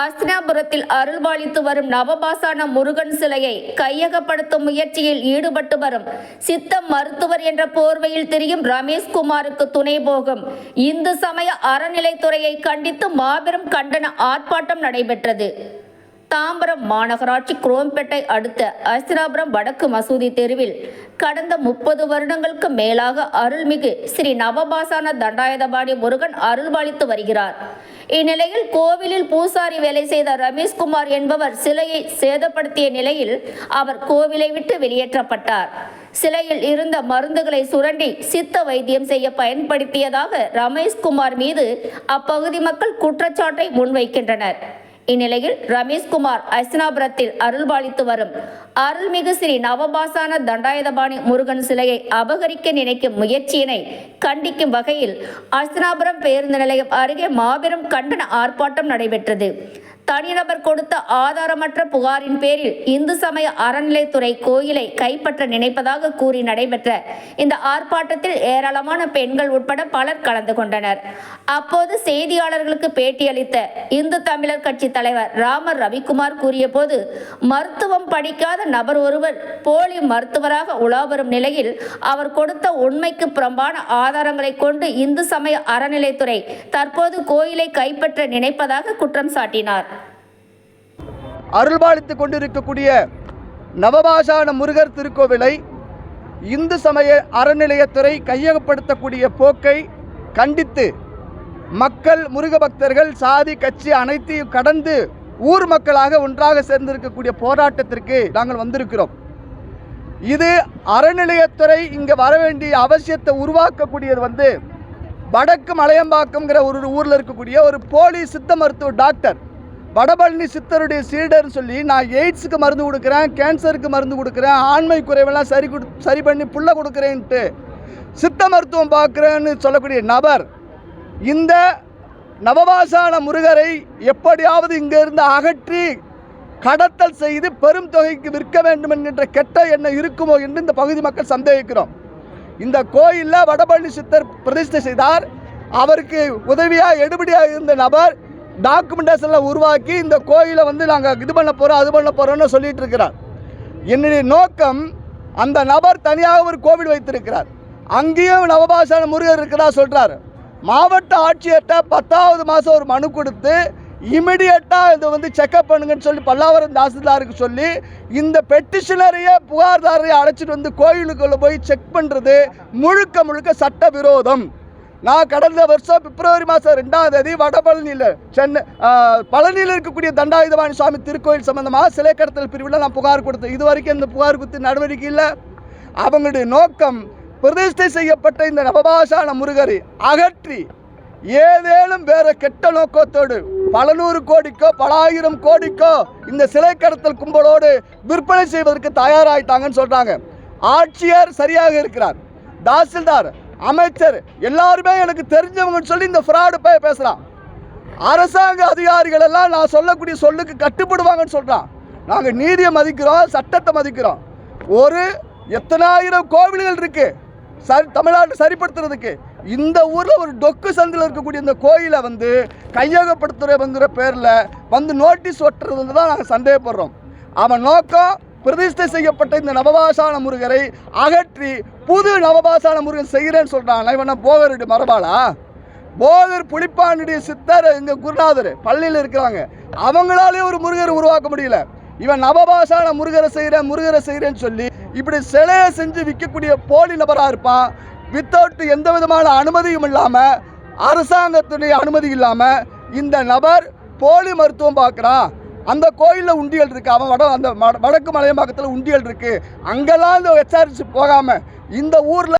அஸ்தினாபுரத்தில் அருள்பாலித்து வரும் நவபாசான முருகன் சிலையை கையகப்படுத்தும் முயற்சியில் ஈடுபட்டு வரும் சித்த மருத்துவர் என்ற போர்வையில் திரியும் ரமேஷ்குமாருக்கு துணை போகும். இந்து சமய அறநிலைத்துறையை கண்டித்து மாபெரும் கண்டன ஆர்ப்பாட்டம் நடைபெற்றது. தாம்பரம் மாநகராட்சி குரோம்பேட்டை அடுத்த அஸ்திராபுரம் வடக்கு மசூதி தெருவில் கடந்த முப்பது வருடங்களுக்கு மேலாக அருள்மிகு ஸ்ரீ நவபாசான தண்டாயுதபாணி முருகன் அருள்பாலித்து வருகிறார். இந்நிலையில் கோவிலில் பூசாரி வேலை செய்த ரமேஷ்குமார் என்பவர் சிலையை சேதப்படுத்திய நிலையில் அவர் கோவிலை விட்டு வெளியேற்றப்பட்டார். சிலையில் இருந்த மருந்துகளை சுரண்டி சித்த வைத்தியம் செய்ய பயன்படுத்தியதாக ரமேஷ்குமார் மீது அப்பகுதி மக்கள் குற்றச்சாட்டை முன்வைக்கின்றனர். இந்நிலையில் ரமேஷ்குமார் அஸ்னாபுரத்தில் அருள்பாலித்து வரும் அருள்மிகு ஸ்ரீ நவபாசான தண்டாயுதபாணி முருகன் சிலையை அபகரிக்க நினைக்கும் முயற்சியினை கண்டிக்கும் வகையில் அஸ்னாபுரம் பேருந்து நிலையம் அருகே மாபெரும் கண்டன ஆர்ப்பாட்டம் நடைபெற்றது. தனிநபர் கொடுத்த ஆதாரமற்ற புகாரின் பேரில் இந்து சமய அறநிலைத்துறை கோயிலை கைப்பற்ற நினைப்பதாக கூறி நடைபெற்ற இந்த ஆர்ப்பாட்டத்தில் ஏராளமான பெண்கள் உட்பட பலர் கலந்து கொண்டனர். அப்போது செய்தியாளர்களுக்கு பேட்டியளித்த இந்து தமிழர் கட்சி தலைவர் ராமர் ரவிக்குமார் கூறியபோது மருத்துவம் படிக்காத நபர் ஒருவர் போலி மருத்துவராக உலா வரும் நிலையில் அவர் கொடுத்த உண்மைக்கு புறம்பான ஆதாரங்களை கொண்டு இந்து சமய அறநிலைத்துறை தற்போது கோயிலை கைப்பற்ற நினைப்பதாக குற்றம் சாட்டினார். அருள்பாலித்து கொண்டிருக்கக்கூடிய நவபாஷான முருகர் திருக்கோவிலை இந்து சமய அறநிலையத்துறை கையகப்படுத்தக்கூடிய போக்கை கண்டித்து மக்கள் முருக பக்தர்கள் சாதி கட்சி அனைத்தையும் கடந்து ஊர் மக்களாக ஒன்றாக சேர்ந்திருக்கக்கூடிய போராட்டத்திற்கு நாங்கள் வந்திருக்கிறோம். இது அறநிலையத்துறை இங்கே வர வேண்டிய அவசியத்தை உருவாக்கக்கூடியது வந்து வடக்கு மலையம்பாக்கம்ங்கிற ஒரு ஊரில் இருக்கக்கூடிய ஒரு போலி சித்த மருத்துவ டாக்டர் வடபழனி சித்தருடைய சீடர்னு சொல்லி நான் எய்ட்ஸுக்கு மருந்து கொடுக்குறேன் கேன்சருக்கு மருந்து கொடுக்குறேன் ஆண்மை குறைவெல்லாம் சரி கொடு சரி பண்ணி புள்ள கொடுக்குறேன்ட்டு சித்த மருத்துவம் பார்க்குறேன்னு சொல்லக்கூடிய நபர் இந்த நவபாசான முருகரை எப்படியாவது இங்கிருந்து அகற்றி கடத்தல் செய்து பெரும் தொகைக்கு விற்க வேண்டும் என்கின்ற கெட்ட எண்ணம் இருக்குமோ என்று இந்த பகுதி மக்கள் சந்தேகிக்கிறோம். இந்த கோயிலில் வடபழனி சித்தர் பிரதிஷ்டை செய்தார். அவருக்கு உதவியாக எடுபடியாக இருந்த நபர் டாக்குமெண்டேஷனில் உருவாக்கி இந்த கோயிலை வந்து நாங்கள் இது பண்ண போகிறோம் அது பண்ண போகிறோம்னு சொல்லிட்டு இருக்கிறார். என்னுடைய நோக்கம் அந்த நபர் தனியாக ஒரு கோவில் வைத்திருக்கிறார். அங்கேயும் நவபாசான முருகர் இருக்கிறதா சொல்கிறார் மாவட்ட ஆட்சியர்கிட்ட பத்தாவது மாதம் ஒரு மனு கொடுத்து இமிடியட்டாக இதை வந்து செக்கப் பண்ணுங்கன்னு சொல்லி பல்லாவரம் தாசில்தாருக்கு சொல்லி இந்த பெட்டிஷனரையே புகார்தாரையே அழைச்சிட்டு வந்து கோயிலுக்குள்ளே போய் செக் பண்ணுறது முழுக்க முழுக்க சட்ட விரோதம் நான் கடந்த வருஷம் பிப்ரவரி மாதம் ரெண்டாம் தேதி வடபழனியில் சென்னை பழனியில் இருக்கக்கூடிய தண்டாயுதபாணி சுவாமி திருக்கோயில் சம்பந்தமாக சிலை கடத்தல் பிரிவில் நான் புகார் கொடுத்தேன். இது வரைக்கும் இந்த புகார் கொடுத்து நடவடிக்கை இல்லை. அவங்களுடைய நோக்கம் பிரதிஷ்டை செய்யப்பட்ட இந்த நவபாஷான முருகரை அகற்றி ஏதேனும் வேற கெட்ட நோக்கத்தோடு பல நூறு கோடிக்கோ பல ஆயிரம் கோடிக்கோ இந்த சிலை கடத்தல் கும்பலோடு விற்பனை செய்வதற்கு தயாராகிட்டாங்கன்னு சொல்றாங்க. ஆட்சியர் சரியாக இருக்கிறார். தாசில்தார் அமைச்சர் எல்லாருமே எனக்கு தெரிஞ்சவங்கன்னு சொல்லி இந்த ஃப்ராடு போய் பேசுகிறான் அரசாங்க அதிகாரிகள் எல்லாம் நான் சொல்லக்கூடிய சொல்லுக்கு கட்டுப்படுவாங்கன்னு சொல்கிறான் நாங்கள் நீதியை மதிக்கிறோம் சட்டத்தை மதிக்கிறோம். ஒரு எத்தனாயிரம் கோவில்கள் இருக்குது சரி தமிழ்நாட்டை சரிப்படுத்துறதுக்கு. இந்த ஊரில் ஒரு டொக்கு சந்தில் இருக்கக்கூடிய இந்த கோயிலை வந்து கையகப்படுத்துகிற பேரில் வந்து நோட்டீஸ் ஒட்டுறது தான் நாங்கள் சந்தேகப்படுறோம். அவன் நோக்கம் பிரதிஷ்டை செய்யப்பட்ட இந்த நவபாசான முருகரை அகற்றி புது நவபாசான முருகன் செய்கிறேன்னு சொல்கிறான் இவனை போகருடைய மரபாளா? போகர் புளிப்பானுடைய சித்தர் இந்த குருநாதர் பள்ளியில் இருக்கிறாங்க. அவங்களாலே ஒரு முருகரை உருவாக்க முடியல. இவன் நவபாசான முருகரை செய்கிறேன் முருகரை செய்கிறேன்னு சொல்லி இப்படி சிலையை செஞ்சு விற்கக்கூடிய போலி நபராக இருப்பான். வித்தவுட் எந்த விதமான அனுமதியும் இல்லாமல் அரசாங்கத்துடைய அனுமதி இல்லாமல் இந்த நபர் போலி மருத்துவம் பார்க்குறான். அந்த கோயிலில் உண்டியல் இருக்குது அவன் வட அந்த வடக்கு மலையம்பாக்கத்தில் உண்டியல் இருக்குது அங்கெல்லாம் இந்த விசாரிச்சு போகாமல் இந்த ஊரில்